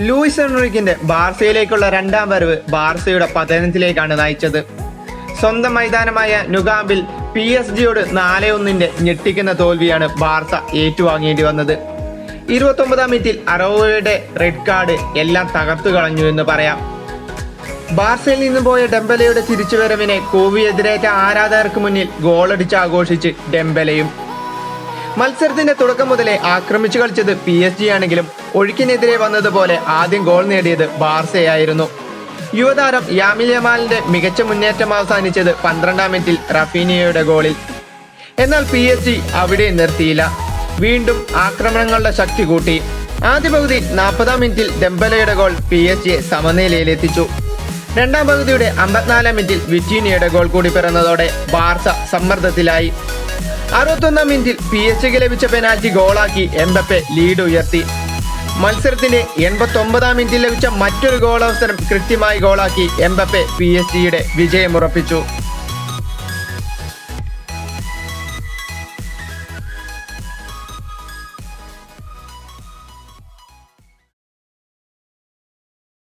Luis എൻറിക്കിന്റെ ബാർസയിലേക്കുള്ള രണ്ടാം വരവ് ബാർസയുടെ പതനത്തിലേക്കാണ് നയിച്ചത്. സ്വന്തം മൈതാനമായ നുഗാമ്പിൽ പി എസ് ജിയോട് നാല് ഒന്നിന്റെ ഞെട്ടിക്കുന്ന തോൽവിയാണ് ബാർസ ഏറ്റുവാങ്ങേണ്ടി വന്നത്. ഇരുപത്തൊമ്പതാം മിനിറ്റിൽ അറോയുടെ റെഡ് കാർഡ് എല്ലാം തകർത്തു കളഞ്ഞു എന്ന് പറയാം. ബാർസയിൽ നിന്ന് പോയ ഡെമ്പലയുടെ തിരിച്ചുവരവിനെ കോവിയെതിരേറ്റ ആരാധകർക്ക് മുന്നിൽ ഗോളടിച്ച് ആഘോഷിച്ച് ഡെംബലയും മത്സരത്തിന്റെ തുടക്കം മുതലേ ആക്രമിച്ചു കളിച്ചത് പി എസ് ജി ആണെങ്കിലും ഒഴുക്കിനെതിരെ വന്നതുപോലെ ആദ്യം ഗോൾ നേടിയത് ബാർസയായിരുന്നു. യുവതാരം യാമിൽ യമാലിന്റെ മികച്ച മുന്നേറ്റം അവസാനിച്ചത് പന്ത്രണ്ടാം മിനിറ്റിൽ റഫീനിയയുടെ ഗോളിൽ. എന്നാൽ പി എസ് ജി അവിടെ നിർത്തിയില്ല. വീണ്ടും ആക്രമണങ്ങളുടെ ശക്തി കൂട്ടി. ആദ്യ പകുതി നാൽപ്പതാം മിനിറ്റിൽ ഡെംബലയുടെ ഗോൾ പി എസ് ജിയെ സമനിലയിലെത്തിച്ചു. രണ്ടാം പകുതിയുടെ അമ്പത്തിനാലാം മിനിറ്റിൽ വിറ്റീനിയുടെ ഗോൾ കൂടി പിറന്നതോടെ ബാർസ സമ്മർദ്ദത്തിലായി. അറുപത്തൊന്നാം മിനിറ്റിൽ പി എസ് ജിക്ക് ലഭിച്ച പെനാൽറ്റി ഗോളാക്കി എംബപ്പെ ലീഡ് ഉയർത്തി. മത്സരത്തിന്റെ എൺപത്തി ഒമ്പതാം മിനിറ്റിൽ ലഭിച്ച മറ്റൊരു ഗോളവസരം കൃത്യമായി ഗോളാക്കി എംബപ്പെ പി എസ് ജിയുടെ വിജയമുറപ്പിച്ചു